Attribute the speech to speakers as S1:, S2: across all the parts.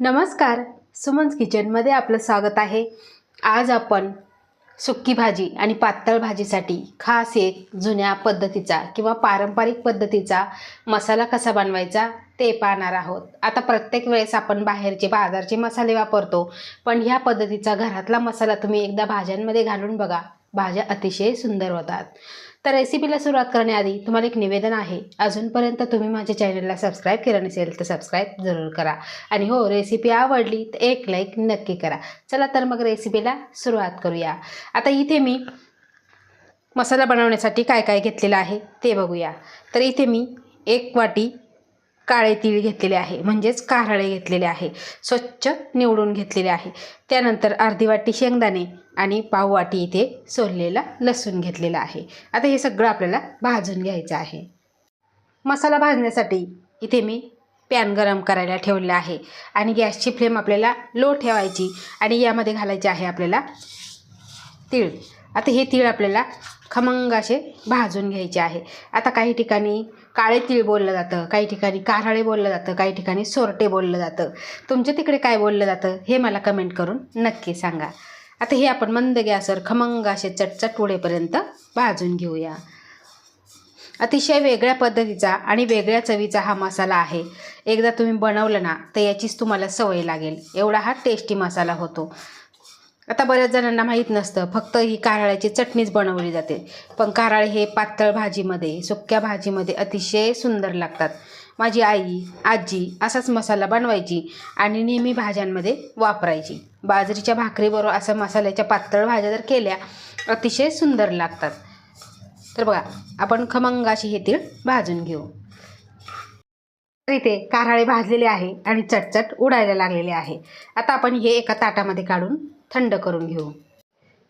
S1: नमस्कार. सुमन्स किचनमध्ये आपलं स्वागत आहे. आज आपण सुक्की भाजी आणि पातळ भाजीसाठी खास एक जुन्या पद्धतीचा किंवा पारंपरिक पद्धतीचा मसाला कसा बनवायचा ते पाहणार आहोत. आता प्रत्येक वेळेस आपण बाहेरचे बाजारचे मसाले वापरतो पण ह्या पद्धतीचा घरातला मसाला तुम्ही एकदा भाज्यांमध्ये घालून बघा. भाज्या अतिशय सुंदर होतात. तर रेसिपीला सुरुवात करण्याआधी तुम्हाला एक निवेदन आहे. अजूनपर्यंत तुम्ही माझ्या चॅनलला सबस्क्राईब केलं नसेल तर सबस्क्राईब जरूर करा. आणि हो रेसिपी आवडली तर एक लाईक नक्की करा. चला तर मग रेसिपीला सुरुवात करूया. आता इथे मी मसाला बनवण्यासाठी काय काय घेतलेलं आहे ते बघूया. तर इथे मी एक वाटी काळे तीळ घेतलेले आहे म्हणजेच कारळे घेतलेले आहे स्वच्छ निवडून घेतलेले आहे. त्यानंतर अर्धी वाटी शेंगदाणे आणि पाव वाटी इथे सोललेला लसूण घेतलेला आहे. आता हे सगळं आपल्याला भाजून घ्यायचं आहे. मसाला भाजण्यासाठी इथे मी पॅन गरम करायला ठेवलेला आहे आणि गॅसची फ्लेम आपल्याला लो ठेवायची आणि यामध्ये घालायची आहे आपल्याला तीळ. आता हे तीळ आपल्याला खमंग असे भाजून घ्यायचे आहे. आता काही ठिकाणी काळे तीळ बोललं जातं काही ठिकाणी कारळे बोललं जातं काही ठिकाणी सोरटे बोललं जातं. तुमच्या तिकडे काय बोललं जातं हे मला कमेंट करून नक्की सांगा. आता हे आपण मंद गॅसवर खमंग असे चटचट उडेपर्यंत भाजून घेऊया. अतिशय वेगळ्या पद्धतीचा आणि वेगळ्या चवीचा हा मसाला आहे. एकदा तुम्ही बनवलं ना तर याचीच तुम्हाला सवय लागेल. एवढा हा टेस्टी मसाला होतो. आता बऱ्याच जणांना माहीत नसतं. फक्त ही कारळ्याची चटणीच बनवली जाते. पण कारळे हे पातळ भाजीमध्ये सुक्या भाजीमध्ये अतिशय सुंदर लागतात. माझी आई आजी असाच मसाला बनवायची आणि नेहमी भाज्यांमध्ये वापरायची. बाजरीच्या भाकरीबरोबर असं मसाल्याच्या पातळ भाज्या जर केल्या अतिशय सुंदर लागतात. तर बघा आपण खमंगाशी हे तीळ भाजून घेऊ. तर इथे कारळे भाजलेले आहे आणि चटचट उडायला लागलेले आहे. आता आपण हे एका ताटामध्ये काढून थंड करून घेऊ.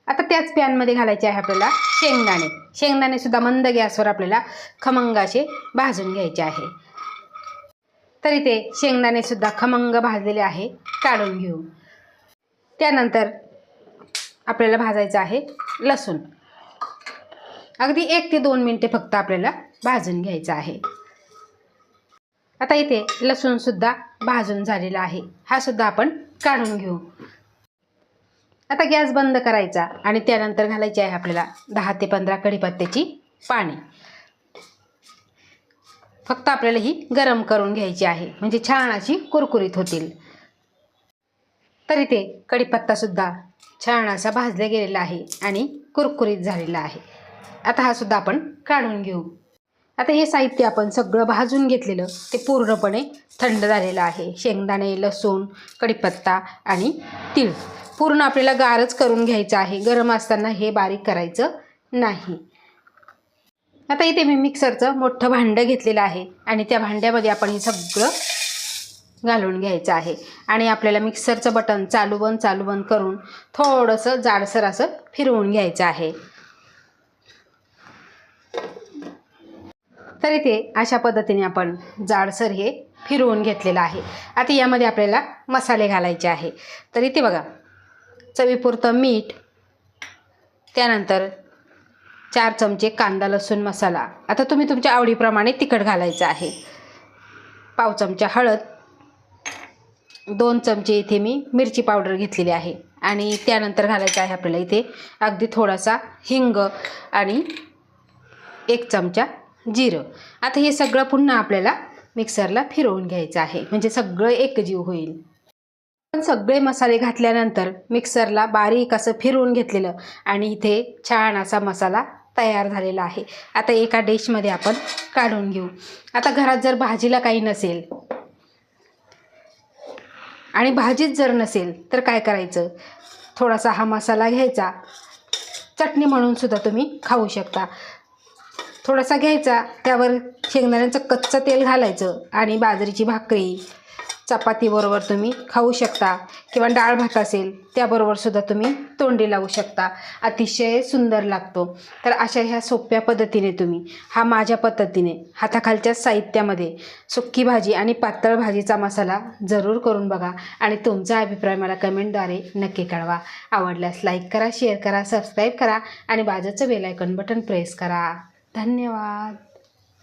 S1: आता त्याच पॅनमध्ये घालायचे आहे आपल्याला शेंगदाणे. शेंगदाणेसुद्धा मंद गॅसवर आपल्याला खमंग असे भाजून घ्यायचे आहे. तर इथे शेंगदाणेसुद्धा खमंग भाजलेले आहे काढून घेऊ. त्यानंतर आपल्याला भाजायचं आहे लसूण. अगदी एक ते दोन मिनटे फक्त आपल्याला भाजून घ्यायचं आहे. आता इथे लसूणसुद्धा भाजून झालेला आहे. हा सुद्धा आपण काढून घेऊ. आता गॅस बंद करायचा आणि त्यानंतर घालायची आहे आपल्याला दहा ते पंधरा कढीपत्त्याची पाणी. फक्त आपल्याला ही गरम करून घ्यायची आहे. म्हणजे छान अशी कुरकुरीत होतील. तर इथे कढीपत्तासुद्धा छान असा भाजला गेलेला आहे आणि कुरकुरीत झालेला आहे. आता हा सुद्धा आपण काढून घेऊ. आता हे साहित्य आपण सगळं भाजून घेतलेलं ते पूर्णपणे थंड झालेलं आहे. शेंगदाणे लसूण कढीपत्ता आणि तीळ. पूर्ण आपल्याला गारच करून घ्यायचं आहे. गरम असताना हे बारीक करायचं नाही. आता इथे मी मिक्सरचं मोठं भांडं घेतलेलं आहे. आणि त्या भांड्यामध्ये आपण हे सगळं घालून घ्यायचं आहे. आणि आपल्याला मिक्सरचं बटन चालू बंद चालू बंद करून थोडंसं जाडसर असं फिरवून घ्यायचं आहे. तर इथे अशा पद्धतीने आपण जाडसर हे फिरवून घेतलेलं आहे. आता यामध्ये आपल्याला मसाले घालायचे आहे. तर इथे बघा चवीपुरतं मीठ त्यानंतर चार चमचे कांदा लसूण मसाला. आता तुम्ही तुमच्या आवडीप्रमाणे तिखट घालायचं आहे. पाव चमचा हळद दोन चमचे इथे मी मिरची पावडर घेतलेली आहे. आणि त्यानंतर घालायचं आहे आपल्याला इथे अगदी थोडासा हिंग आणि एक चमचा जिरं. आता हे सगळं पुन्हा आपल्याला मिक्सरला फिरवून घ्यायचं आहे. म्हणजे सगळं एकजीव होईल. सगळे मसाले घातल्यानंतर मिक्सरला बारीक असं फिरवून घेतलेलं आणि इथे छान असा मसाला तयार झालेला आहे. आता एका डिशमध्ये आपण काढून घेऊ. आता घरात जर भाजीला काही नसेल आणि भाजीच जर नसेल तर काय करायचं? थोडासा हा मसाला घ्यायचा. चटणी म्हणून सुद्धा तुम्ही खाऊ शकता. थोडासा घ्यायचा त्यावर शेंगदाण्याचं कच्चं तेल घालायचं आणि बाजरीची भाकरी चपातीबरोबर तुम्ही खाऊ शकता किंवा डाळ भात असेल त्याबरोबर सुद्धा तुम्ही तोंडी लावू शकता. अतिशय सुंदर लागतो. तर अशा ह्या सोप्या पद्धतीने तुम्ही हा माझ्या पद्धतीने हाताखालच्या साहित्यामध्ये सुक्की भाजी आणि पातळ भाजीचा मसाला जरूर करून बघा आणि तुमचा अभिप्राय मला कमेंटद्वारे नक्की कळवा. आवडल्यास लाईक करा शेअर करा सबस्क्राईब करा आणि बाजूचं बेलायकन बटन प्रेस करा. धन्यवाद.